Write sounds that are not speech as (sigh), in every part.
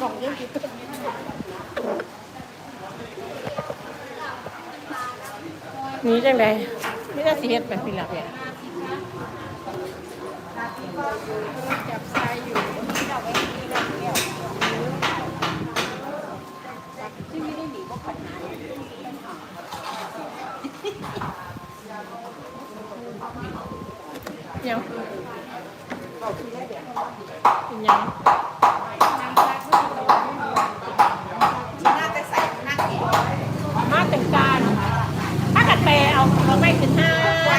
ของยอะนี่จังไดไม่ได้นี้นี่ยจับทรายอยู่ที่เราไว้ที่เราเที่ยด้ปัญหาเดี๋ยวเป็นยัง มาถึงการถ้ากัดแปลเอาเราไม่ถึงห้าไฟ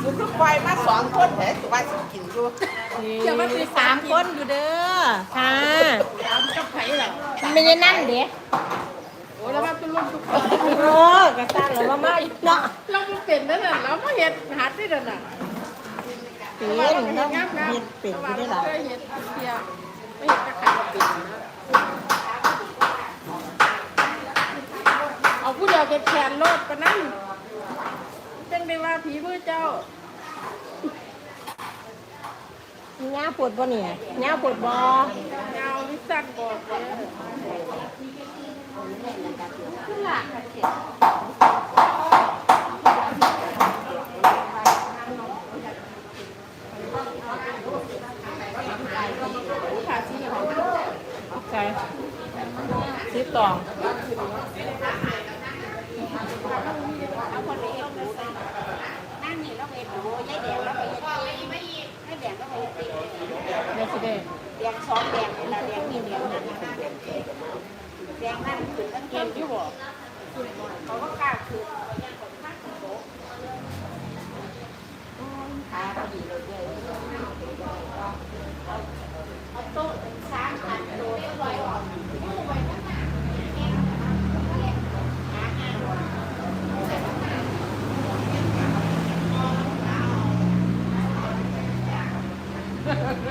หนูก็ไฟมาสองคนแต่ตัวว่าสิกินอยู่เดี๋ยวมันมีสามคนอยู่เด้อค่ะแล้วมันก็ไผ่เหรอไม่ได้นั่นเด้โอ้แล้วมันเป็นรุ่นทุกคนเออกระซ่าเรามามาอีกเนาะเราไม่เป็นนั่นน่ะเราไม่เห็นหัดได้นั่นน่ะเป็นเราเนาะเห็นงามงามเฮ็ดเป็นอยู่ได้หลายไม่เห็นเสียไม่เห็นตะขาบปิดเอาผู้เดียวเก็บแขนโลดปะนั่นเป็นไปว่าผีมือเจ้ามีงาปวดบ่เนี่ยงาปวดบ่เงาลิสันบอกเลยขาสีเหลืองใช่ซื้อตองนั่นนี่เรา ไปดูยายแดงเราไปยายแดงเราไปเดี๋ยวสิเด้แดงสองแดงนี่ละแดงมีแดงนะแดงนั่นคือตั้งเกณฑ์ที่บอก Yeah. (laughs)